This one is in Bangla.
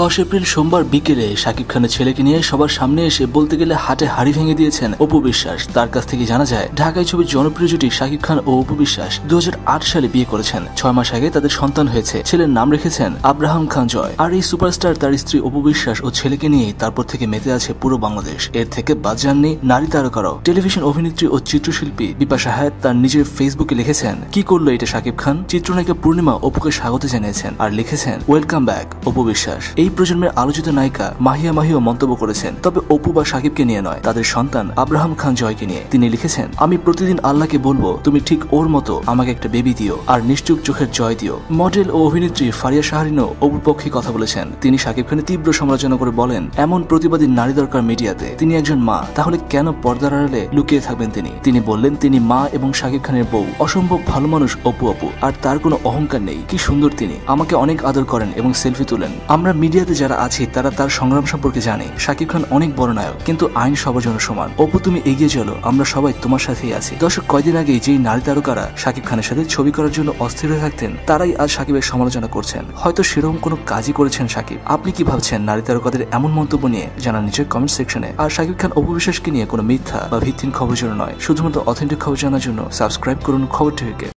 দশ এপ্রিল সোমবার বিকেলে শাকিব খানের ছেলেকে নিয়ে সবার সামনে এসে বলতে গেলে হাটে হাড়ি ভেঙে দিয়েছেন অপু বিশ্বাস। তার কাছ থেকে জানা যায়, ঢাকায় ছবির জনপ্রিয় জুটি শাকিব খান ও অপু বিশ্বাস দু সালে বিয়ে করেছেন। ছয় মাস আগে তাদের সন্তান হয়েছে। ছেলের নাম রেখেছেন আব্রাহাম খান জয়। আর এই সুপারস্টার তার স্ত্রী অপু বিশ্বাস ও ছেলেকে নিয়ে তারপর থেকে মেতে আছে পুরো বাংলাদেশ। এর থেকে বাদ যাননি নারী তারকারাও। টেলিভিশন অভিনেত্রী ও চিত্রশিল্পী বিপাশা হায়াত তার নিজের ফেসবুকে লিখেছেন, কি করল এটা শাকিব খান? চিত্রনায়িকা পূর্ণিমা অপুকে স্বাগত জানিয়েছেন আর লিখেছেন, ওয়েলকাম ব্যাক, অপু বিশ্বাস। এই প্রজন্মের আলোচিত নায়িকা মাহিয়া মাহিও মন্তব্য করেছেন, তবে অপু বা সাকিবকে নিয়ে নয়, তাদের সন্তান আব্রাহাম খান জয়কে নিয়ে। তিনি লিখেছেন, আমি প্রতিদিন আল্লাহকে বলব, তুমি ঠিক ওর মতো আমাকে একটা বেবি দিও, আর নিশ্চুপ চোখের জয় দিও। মডেল ও অভিনেত্রী ফারিয়া শাহরিনও অপুর পক্ষে কথা বলেছেন। তিনি সাকিব খানের তীব্র সমালোচনা করে বলেন, এমন প্রতিবাদী নারী দরকার মিডিয়াতে। তিনি একজন মা, তাহলে কেন পর্দার আড়ালে লুকিয়ে থাকবেন তিনি? তিনি বললেন, তিনি মা এবং সাকিব খানের বউ। অসম্ভব ভালো মানুষ অপু অপু, আর তার কোনো অহংকার নেই। কি সুন্দর তিনি। আমাকে অনেক আদর করেন এবং সেলফি তুলেন। আমরা মিডিয়াতে যারা আছে, তারা তার সংগ্রাম সম্পর্কে জানে। শাকিব খান অনেক বড় নায়ক, কিন্তু আইন সবার জন্য সমান। অপু, তুমি এগিয়ে চলো, আমরা সবাই তোমার সাথেই আছি। দর্শক, কয়দিন আগে যেই নারী তারকারা শাকিব খানের সাথে ছবি করার জন্য অস্থির হয়ে থাকতেন, তারাই আজ সাকিবের সমালোচনা করছেন। হয়তো সেরকম কোনো কাজই করেছেন সাকিব আপনি কি ভাবছেন নারী তারকাদের এমন মন্তব্য নিয়ে? জানান নিচের কমেন্ট সেকশনে। আর শাকিব খান অপবিশ্বাসকে নিয়ে কোনো মিথ্যা বা ভিত্তিহীন খবর জন্য নয়। শুধুমাত্র অথেন্টিক খবর জানার জন্য সাবস্ক্রাইব করুন খবর টিভিকে।